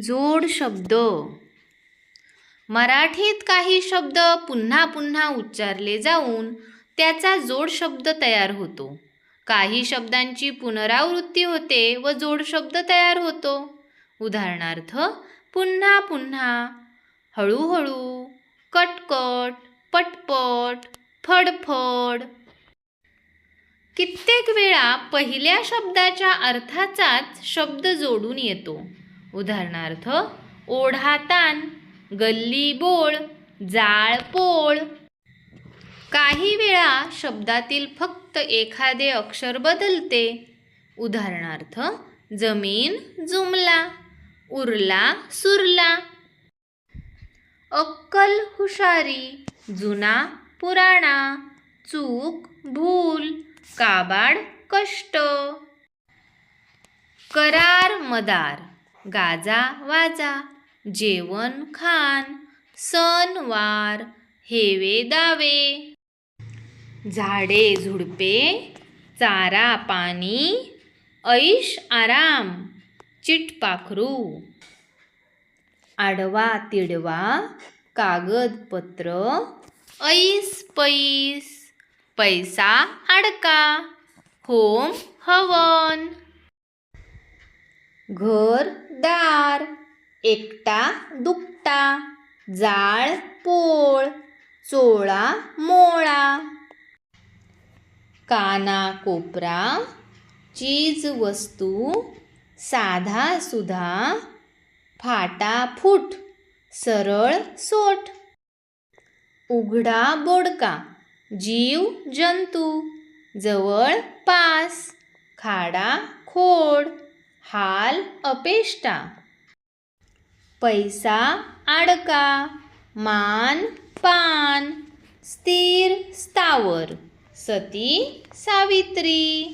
जोड शब्द. मराठीत काही शब्द पुन्हा पुन्हा उच्चारले जाऊन त्याचा जोड शब्द तयार होतो. काही शब्दांची पुनरावृत्ती होते व जोड शब्द तयार होतो. उदाहरणार्थ पुन्हा पुन्हा हळूहळू कटकट पटपट फडफड. कित्येक वेळा पहिल्या शब्दाच्या अर्थाचाच शब्द जोडून येतो. उदाहरणार्थ ओढातान गल्ली बोळ जाळपोळ काही वेळा शब्दातील फक्त एखादे अक्षर बदलते. उदाहरणार्थ जमीन जुमला उरला सुरला. अक्कल हुशारी जुना पुराणा चूक भूल काबाड कष्ट. करार मदार. गाजा वाजा जेवण खान सण वार हेवे दावे. झाडे झुडपे चारा पाणी ऐश आराम चिटपाखरू. आडवा तिडवा कागदपत्र ऐस पैस पैसा अडका होम हवन. घर दार एकटा दुकटा जाळ पोळ चोळा मोळा. काना कोपरा चीज वस्तू साधा सुधा फाटाफूट सरळ सोट उघडा बोडका जीव जंतू जवळ पास खाडा खोड. हाल अपेष्टा. पैसा आडका मान पान स्थिर स्थावर. सती सावित्री.